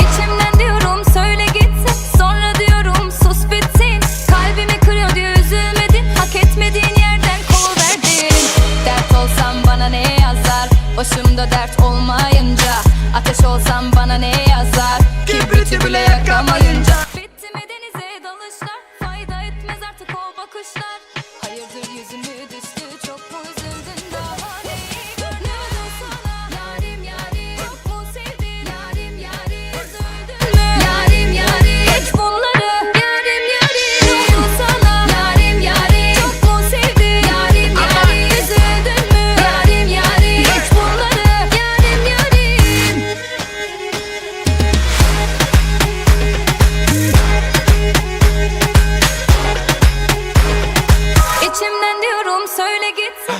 İçimden diyorum söyle gitsin. Sonra diyorum sus bitsin. Kalbimi kırıyor diye üzülmedin Hak etmediğin yerden kovuverdin Dert olsam bana ne yazar? Başımda dert olmayınca Ateş olsam bana ne yazar? Kibriti bile yakamayınca. söyle gitsin